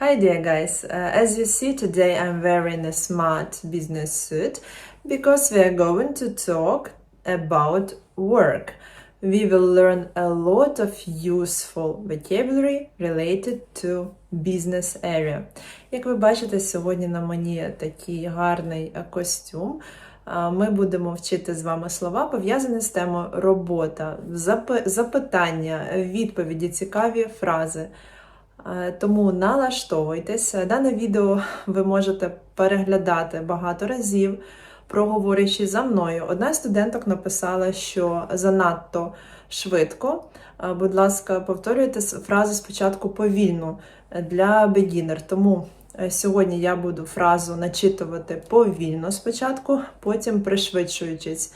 Hi dear guys, uh, as you see today I'm wearing a smart business suit because we are going to talk about work. We will learn a lot of useful vocabulary related to business area. Як ви бачите, сьогодні на мені такий гарний е, костюм. Е, Ми будемо вчити з вами слова, пов'язані з темою робота, запи- запитання, відповіді, цікаві фрази. Е, Тому налаштовуйтесь. Дане відео ви можете переглядати багато разів, проговорюючи за мною. Одна з студенток написала, що занадто швидко. Е, Будь ласка, повторюйте фразу спочатку повільно для beginner. Тому е, сьогодні я буду фразу начитувати повільно спочатку, потім пришвидшуючись.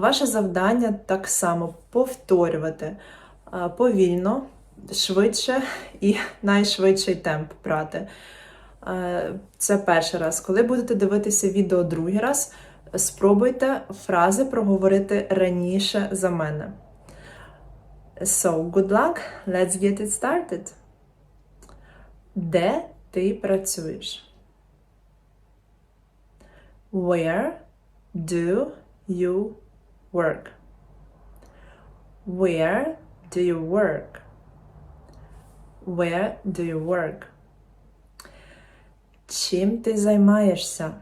Ваше завдання так само повторювати повільно, швидше і найшвидший темп брати. Е, Це перший раз. Коли будете дивитися відео другий раз, спробуйте фрази проговорити раніше за мене. So, good luck, let's get it started. Де ти працюєш? Where do you work? Where do you work? Where do you work? Чим ти займаєшся?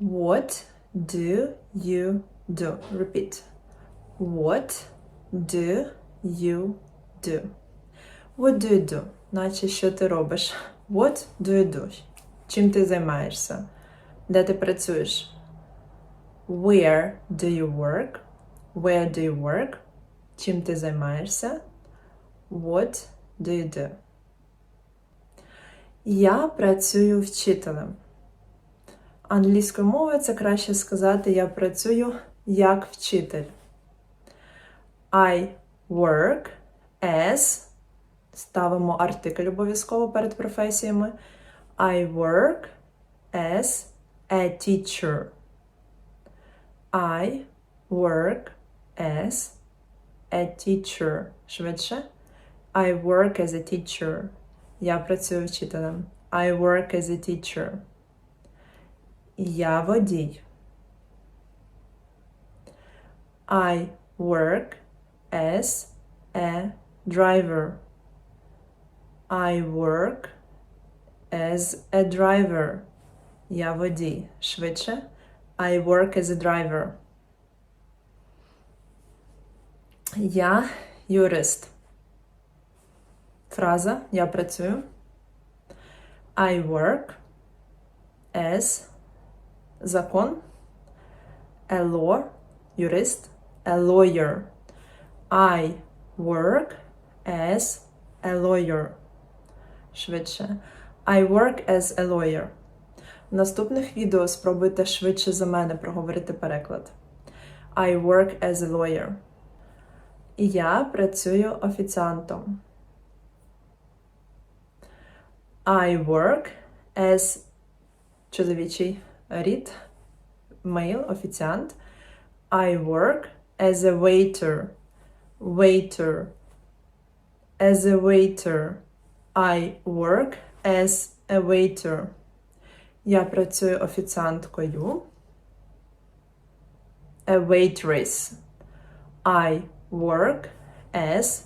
What do you do? Repeat. What do you do? What do you do? Наче що ти робиш? What do you do? Чим ти займаєшся? Де ти працюєш? Where do you work? Where do you work? Чим ти займаєшся? What do you do? Я працюю вчителем. Англійською мовою це краще сказати я працюю як вчитель. I work as ставимо артикль обов'язково перед професіями. I work as a teacher. I work as a teacher. Швидше. I work as a teacher. Я працюю вчителем. I work as a teacher. Я водій. I work as a driver. I work as a driver. Я водій. Швидше. I work as a driver. Я юрист. Фраза Я працюю. I work as закон. A law. Юрист. A lawyer. I work as a lawyer. Швидше. I work as a lawyer. В наступних відео спробуйте швидше за мене проговорити переклад. I work as a lawyer. Я працюю офіціантом. I work as чоловічий рід, male, офіціант. I work as a waiter. Waiter. As a waiter. I work as a waiter. Я працюю офіціанткою. A waitress. I work as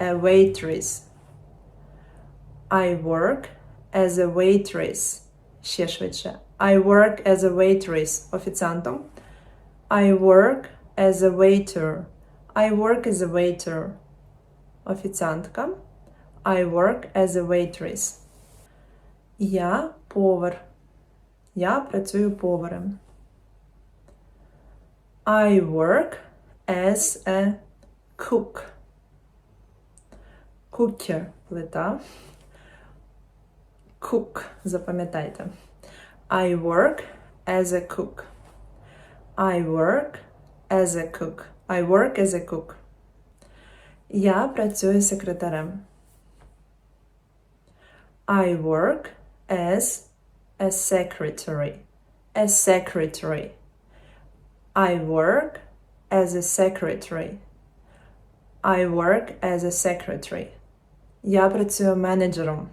a waitress. I work as a waitress. Ще швидше. I work as a waitress. Офіціантом. I work as a waiter. I work as a waiter. Офіціантка. I work as a waitress. Я повар. Я працюю поварем. I work as a cook. Cooker – плита. Cook – запам'ятайте. I work as a cook. I work as a cook. I work as a cook. Я працюю секретарем. I work as a secretary. A secretary. I work as a secretary. I work as a secretary. Я працюю менеджером.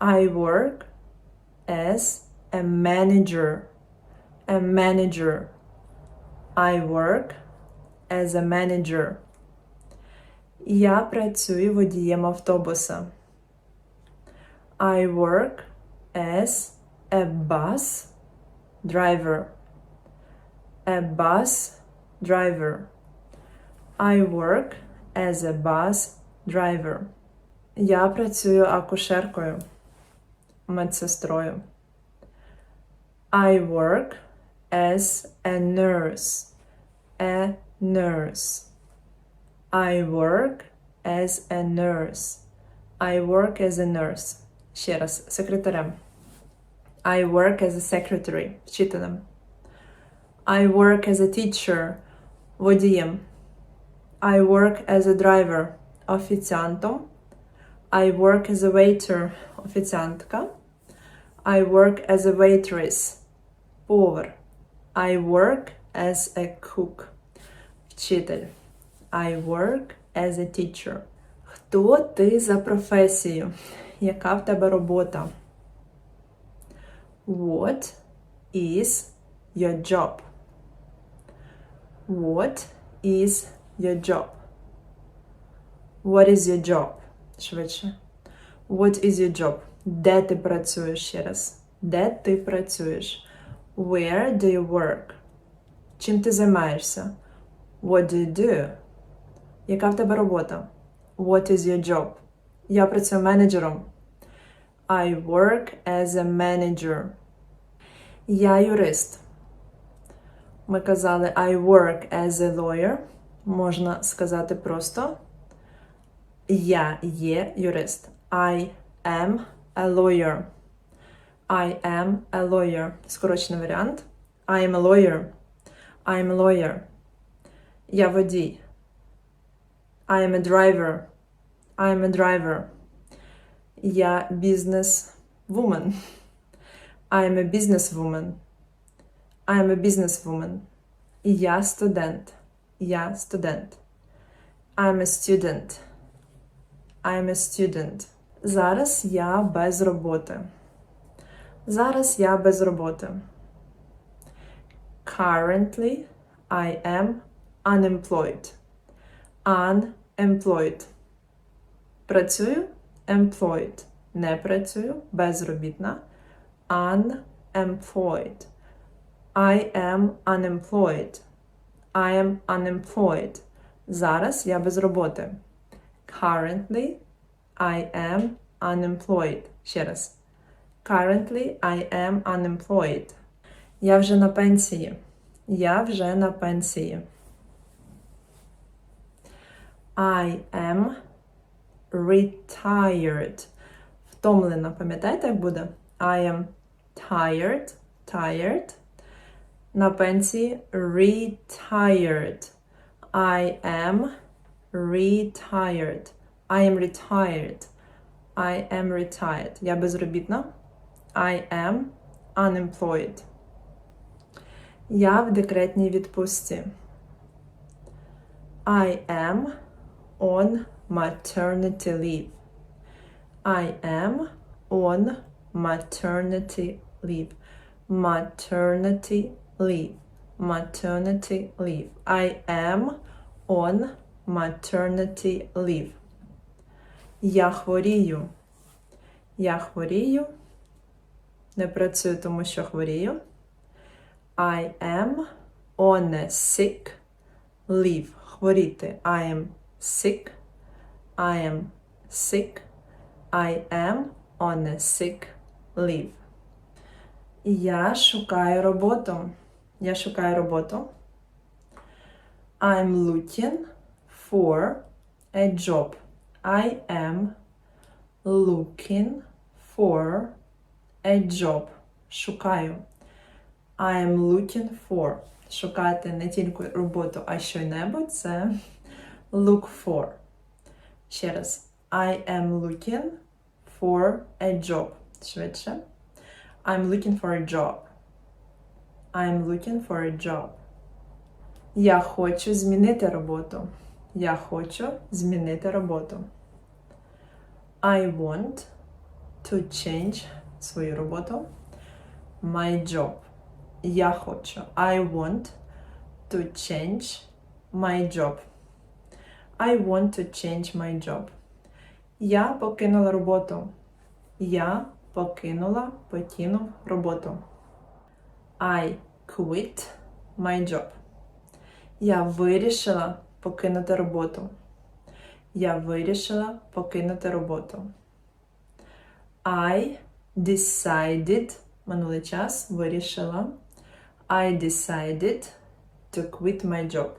I work as a manager. A manager. I work as a manager. Я працюю водієм автобуса. I work as a bus driver. A bus driver. I work as a bus driver. Я працюю акушеркою, медсестрою. I work as a nurse. A nurse. I work as a nurse. I work as a nurse. Ще раз, секретарем. I work as a secretary, вчителем. I work as a teacher, водієм. I work as a driver, офіціантом. I work as a waiter, офіціантка. I work as a waitress, повар. I work as a cook, вчитель. I work as a teacher. Хто ти за професію? Яка в тебе робота? What is your job? What is your job? What is your job? Швидше. What is your job? Де ти працюєш ще раз? Де ти працюєш? Where do you work? Чим ти займаєшся? What do you do? Яка в тебе робота? What is your job? Я працюю менеджером. I work as a manager. Я юрист. Ми казали I work as a lawyer. Можна сказати просто Я є юрист. I am a lawyer. I am a lawyer. Скорочений варіант. I am a lawyer. I am a lawyer. Я водій. I am a driver. I am a driver. Я бізнес-вумен. I am a businesswoman. I am a businesswoman. Я студент. Я студент. I am a student. I am a student. Зараз я без роботи. Зараз я без роботи. Currently I am unemployed. Unemployed. Працюю employed. Не працюю безробітна. Unemployed. I am unemployed. I am unemployed. Зараз я без роботи. Currently I am unemployed. Ще раз. Currently I am unemployed. Я вже на пенсії. Я вже на пенсії. I am retired. Втомлена, пам'ятаєте, як буде? I am tired, tired. На пенсії retired. I am retired. I am retired. I am retired. Я безробітна. I am unemployed. Я в декретній відпустці. I am on maternity leave. I am on maternity leave. Maternity leave. Maternity leave. I am on maternity leave. Я хворію. Я хворію. Не працюю, тому що хворію. I am on a sick leave. Хворіти. I am sick. I am sick. I am on a sick leave. Я шукаю роботу. Я шукаю роботу. I'm looking for a job. I am looking for a job. Шукаю. I am looking for. Шукати не тільки роботу, а що-небудь це look for. Ще раз. I am looking for a job. Швидше. I'm looking for a job. I'm looking for a job. Я хочу змінити роботу. Я хочу змінити роботу. I want to change свою роботу. My job. Я хочу. I want to change my job. I want to change my job. Я покинула роботу. Я покинула, покинув роботу. I quit my job. Я вирішила покинути роботу. Я вирішила покинути роботу. I decided минулий час вирішила. I decided to quit my job.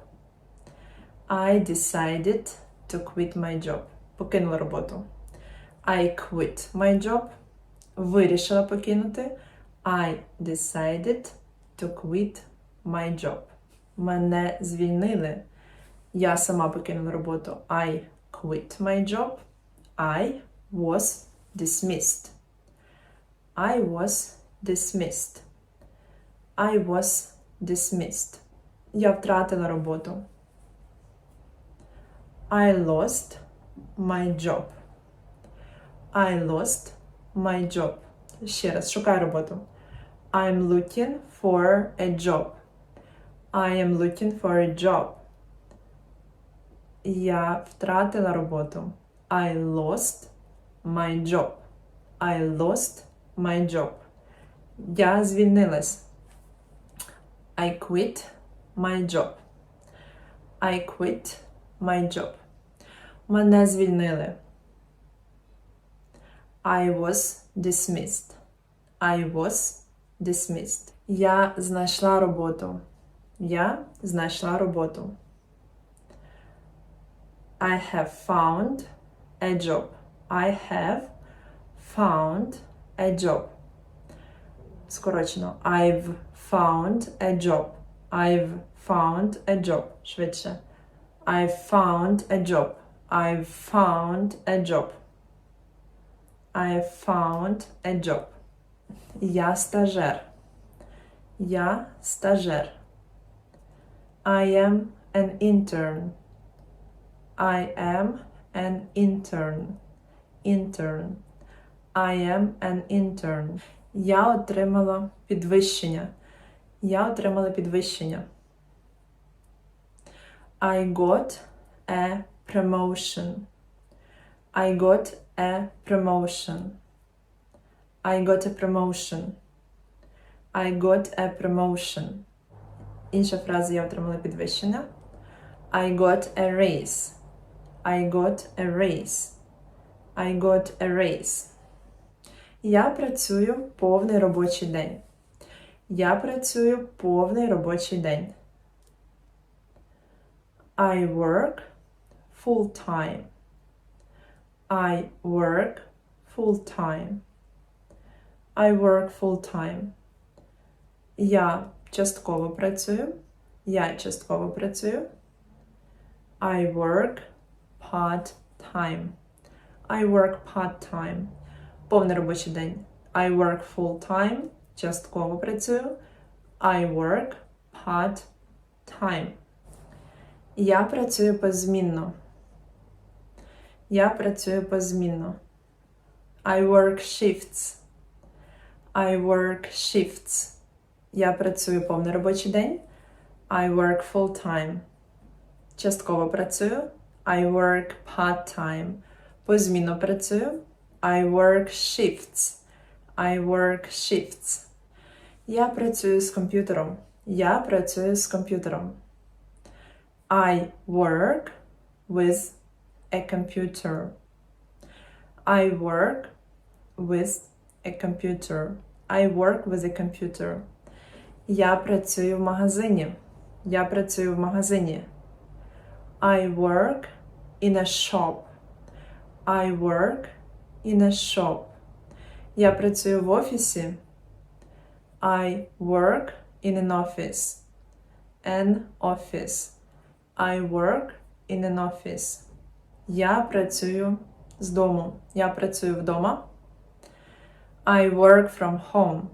I decided to quit my job. Покинула роботу. I quit my job. Вирішила покинути. I decided to quit my job. Мене звільнили. Я сама покинула роботу. I quit my job. I was dismissed. I was dismissed. I was dismissed. Я втратила роботу. I lost my job. I lost my job. Ще раз, шукай роботу. I'm looking for a job. I am looking for a job. Я втратила роботу. I lost my job. I lost my job. Я звільнилась. I quit my job. I quit my job. Мене звільнили. I was dismissed. I was dismissed. Я знайшла роботу. Я знайшла роботу. I have found a job. I have found a job. Скорочено. I've found a job. I've found a job. Швидше. I've found a job. I've found a job. I've found a job. Я стажер. Я стажер. I am an intern. I am an intern. Intern. I am an intern. Я отримала підвищення. Я отримала підвищення. I got a promotion. I got a promotion. I got a promotion. I got a promotion. Інша фраза я отримала підвищення. I got a raise. I got a raise. I got a raise. Я працюю повний робочий день. Я працюю повний робочий день. I work full time. I work full time. I work full time. Я частково працюю. Я частково працюю. I work part time. I work part time. Повний робочий день. I work full time. Частково працюю. I work part time. Я працюю позмінно. Я працюю позмінно. I work shifts. I work shifts. Я працюю повний робочий день. I work full time. Частково працюю. I work part-time. Позмінно працюю. I work shifts. I work shifts. Я працюю з комп'ютером. Я працюю з комп'ютером. I work with a computer. I work with a computer. I work with a computer. Я працюю в магазині. Я працюю в магазині. I work in a shop. I work in a shop. Я працюю в офісі. I work in an office. An office. I work in an office. Я працюю з дому. Я працюю вдома. I work from home.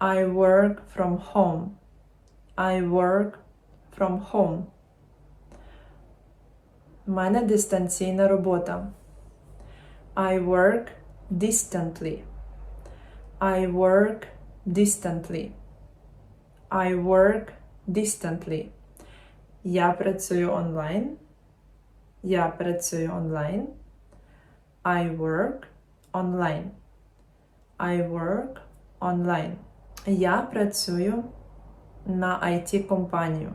I work from home. I work from home. У мене дистанційна робота. I work distantly. I work distantly. I work distantly. Я працюю онлайн. Я працюю онлайн. I work online. I work online. Я працюю на IT компанію.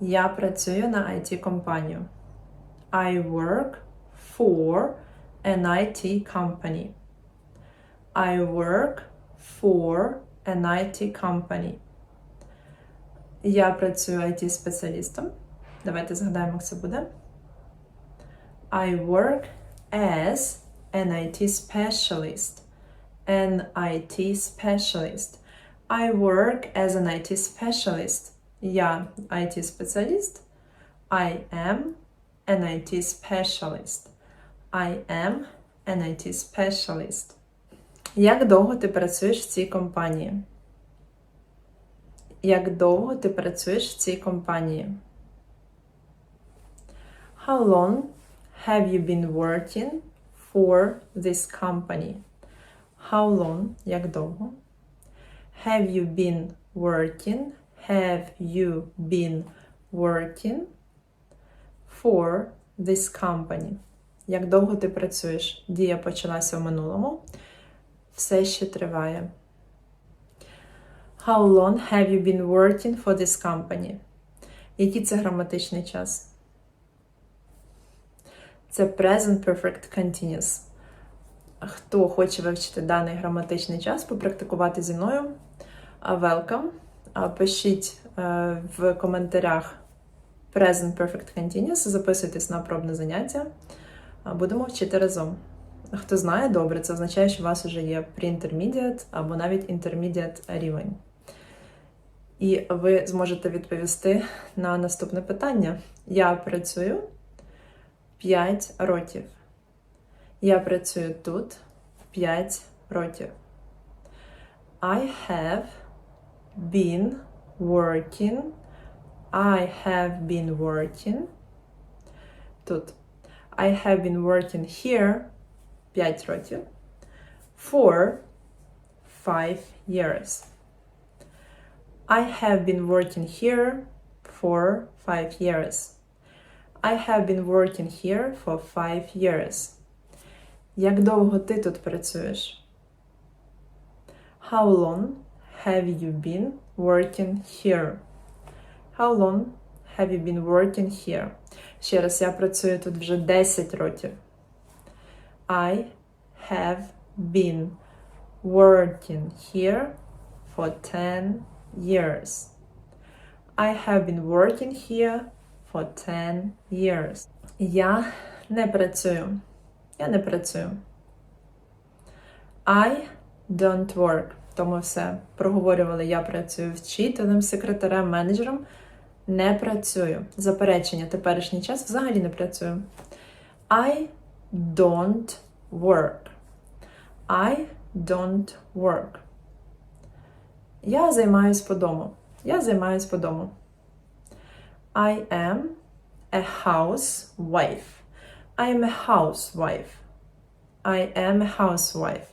Я працюю на IT компанію. I work for an IT company. I work for an IT company. Я працюю it спеціалістом. Давайте згадаємо, як це буде. I work as an IT specialist. An IT specialist. I work as an IT specialist. Я IT спеціаліст. I am an IT specialist. I am an IT specialist. Як довго ти працюєш в цій компанії? Як довго ти працюєш в цій компанії? How long have you been working for this company? How long? Як довго? Have you been working? Have you been working for this company? Як довго ти працюєш? Дія почалася в минулому. Все ще триває. How long have you been working for this company? Який це граматичний час? Це present perfect continuous. Хто хоче вивчити даний граматичний час, попрактикувати зі мною? Welcome. Пишіть е, в коментарях Present Perfect Continuous, записуйтесь на пробне заняття. Будемо вчити разом. Хто знає, добре, це означає, що у вас вже є pre-intermediate або навіть intermediate рівень. І ви зможете відповісти на наступне питання. Я працюю 5 років. Я працюю тут 5 років. I have been working. I have been working. Тут. I have been working here 5 років. For 5 years. I have been working here for 5 years. I have been working here for 5 years. Як довго ти тут працюєш? How long have you been working here? How long have you been working here? Ще раз, я працюю тут вже 10 років. I have been working here for 10 years. I have been working here for 10 years. Я не працюю. Я не працюю. I don't work. Тому все. Проговорювали, я працюю вчителем, секретарем, менеджером. Не працюю. Заперечення, теперішній час взагалі не працюю. I don't work. I don't work. Я займаюсь по дому. Я займаюсь по дому. I am a housewife. I am a housewife. I am a housewife.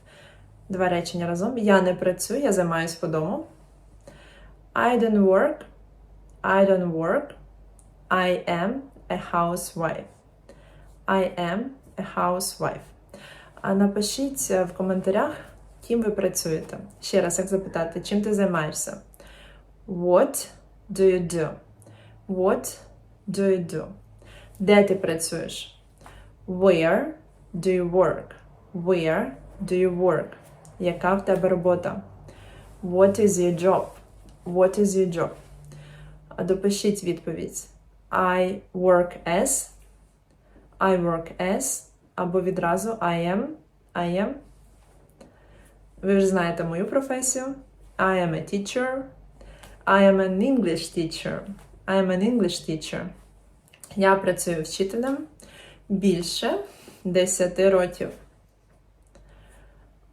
Два речення разом. Я не працюю, я займаюсь по дому. I don't work. I don't work. I am a housewife. I am a housewife. А напишіть в коментарях, ким ви працюєте. Ще раз, як запитати, чим ти займаєшся? What do you do? What do you do? Де ти працюєш? Where do you work? Where do you work? Яка в тебе робота? What is your job? What is your job? Допишіть відповідь. I work as. I work as. Або відразу I am. I am. Ви вже знаєте мою професію. I am a teacher. I am an English teacher. I am an English teacher. Я працюю вчителем більше 10 років.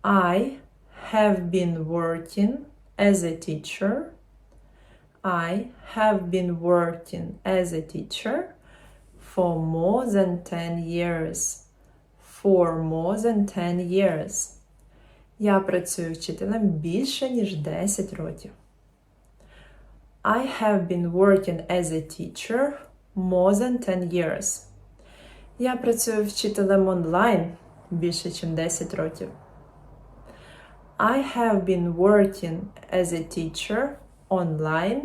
I have been working as a teacher. I have been working as a teacher for more than 10 years. for more than 10 years. Я працюю вчителем більше, ніж 10 років. I have been working as a teacher more than 10 years. Я працюю вчителем онлайн більше, ніж 10 років. I have been working as a teacher online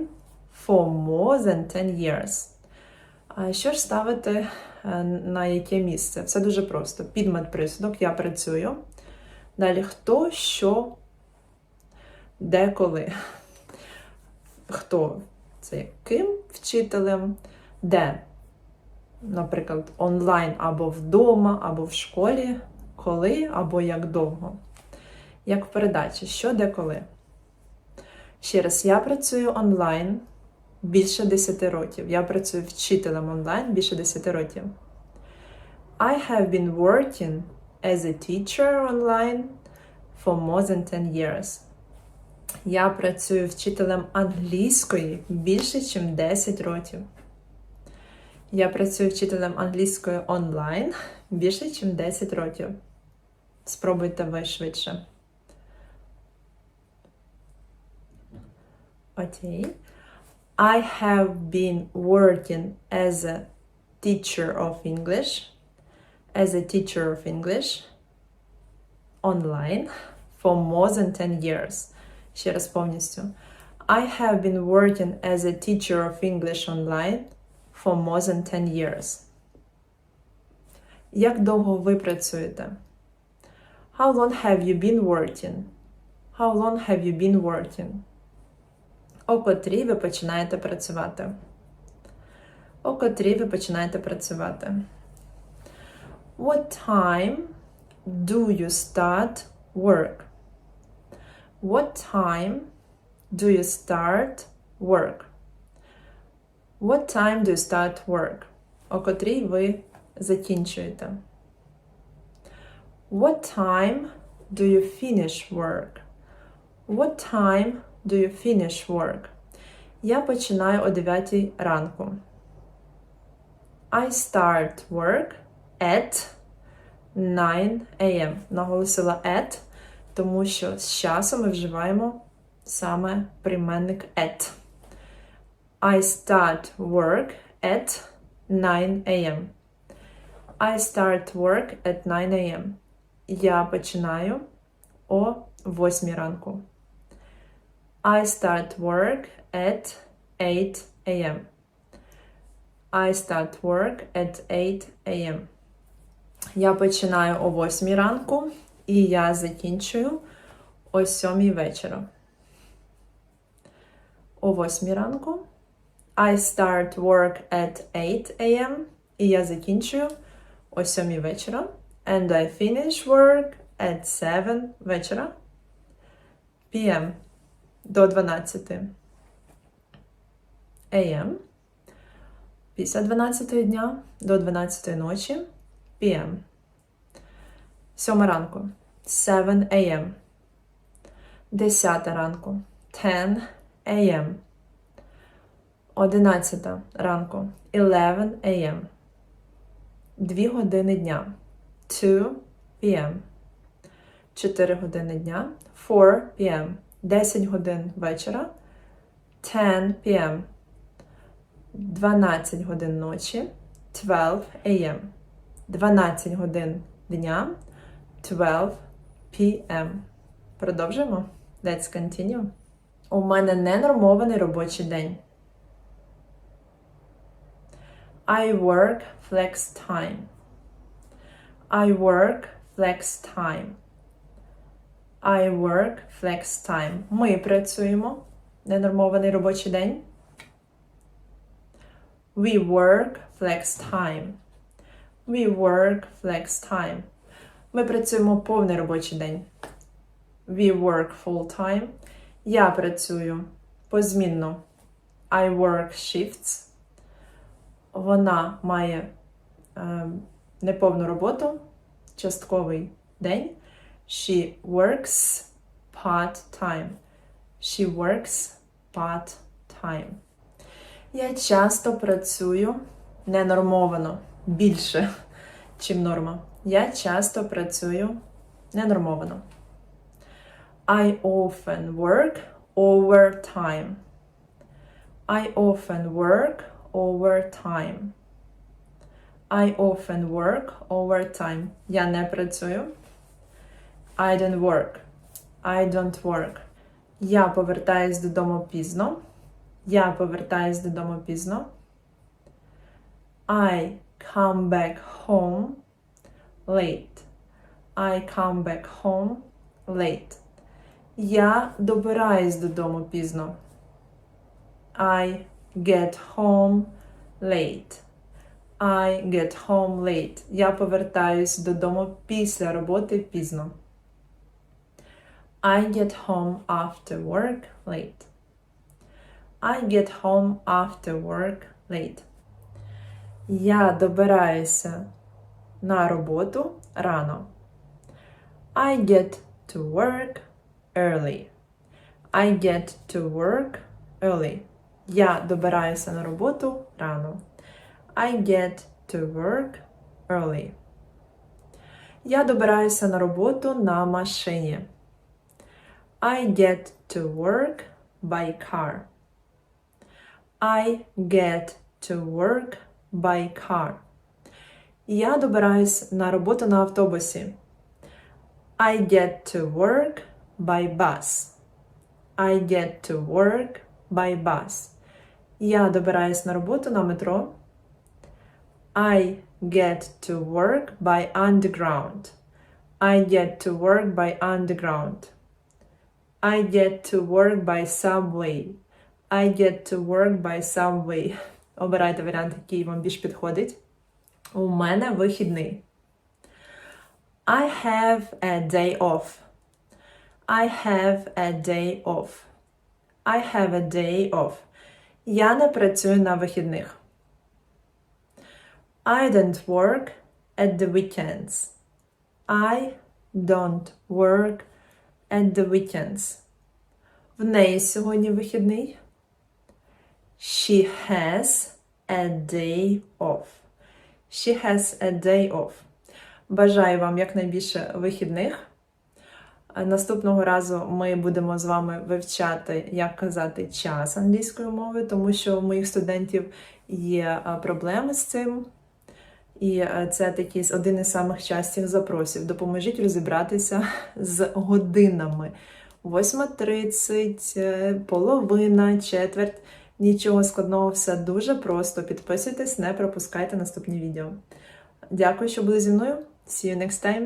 for more than 10 years. Що ж ставити е, на яке місце? Все дуже просто. Підмет присудок я працюю. Далі хто, що, де, коли. Хто це ким вчителем, де, наприклад, онлайн або вдома, або в школі, коли або як довго. Як в передачі, що де коли. Ще раз, я працюю онлайн більше 10 років. Я працюю вчителем онлайн більше 10 років. I have been working as a teacher online for more than 10 years. Я працюю вчителем англійської більше, ніж 10 років. Я працюю вчителем англійської онлайн більше, ніж 10 років. Спробуйте ви швидше. Окей. I have been working as a teacher of English, as a teacher of English online for more than 10 years. Ще раз повністю. I have been working as a teacher of English online for more than 10 years. Як довго ви працюєте? How long have you been working? How long have you been working? О котрій ви починаєте працювати. О котрій ви починаєте працювати. What time do you start work? What time do you start work? What time do you start work? О котрій ви закінчуєте. What time do you finish work? What time do you finish work? Я починаю о 9 ранку. I start work at 9 a.m. Наголосила at, тому що з часом ми вживаємо саме прийменник at. I start work at 9 a.m. I start work at 9 a.m. Я починаю о 8 ранку. I start work at 8 a.m. I start work at 8 a.m. Я починаю о 8 ранку і я закінчую о 7 вечора. О 8 ранку. I start work at 8 a.m. І я закінчую о 7 вечора. And I finish work at 7 вечора. PM до 12 AM. Після 12 дня до 12 ночі PM. 7 ранку 7 AM. 10 ранку 10 AM. 11 ранку 11 AM. 2 години дня 2 PM. 4 години дня 4 PM. 10 годин вечора 10 PM. 12 годин ночі 12 AM. 12 годин дня 12 PM. Продовжимо. Let's continue. У мене ненормований робочий день. I work flex time. I work flex time. I work flex time. Ми працюємо. Ненормований робочий день. We work flex time. We work flex time. Ми працюємо повний робочий день. We work full time. Я працюю позмінно. I work shifts. Вона має е, неповну роботу, частковий день. She works part-time. She works part-time. Я часто працюю ненормовано більше, чим норма. Я часто працюю ненормовано. I often work overtime. I often work overtime. I often work overtime. Я не працюю. I don't work. I don't work. Я повертаюсь додому пізно. Я повертаюсь додому пізно. I come back home late. I come back home late. Я добираюсь додому пізно. I get home late. I get home late. Я повертаюсь додому після роботи пізно. I get home after work late. I get home after work late. Я добираюся на роботу рано. I get to work early. I get to work early. Я добираюся на роботу рано. I get to work early. Я добираюся на роботу на машині. I get to work by car. I get to work by car. Я добираюсь на роботу на автобусі. I get to work by bus. I get to work by bus. Я добираюсь на роботу на метро. I get to work by underground. I get to work by underground. I get to work by subway. I get to work by subway. Обирайте варіант, який вам більш підходить. У мене вихідний. I have a day off. I have a day off. I have a day off. Я не працюю на вихідних. I don't work at the weekends. I don't work at the weekends. В неї сьогодні вихідний. She has a day off. She has a day off. Бажаю вам якнайбільше вихідних. Наступного разу ми будемо з вами вивчати, як казати час англійською мовою, тому що у моїх студентів є проблеми з цим. І це такий один із самих частих запросів. Допоможіть розібратися з годинами. 8.30, е, половина, четверть. Нічого складного, все дуже просто. Підписуйтесь, не пропускайте наступні відео. Дякую, що були зі мною. See you next time.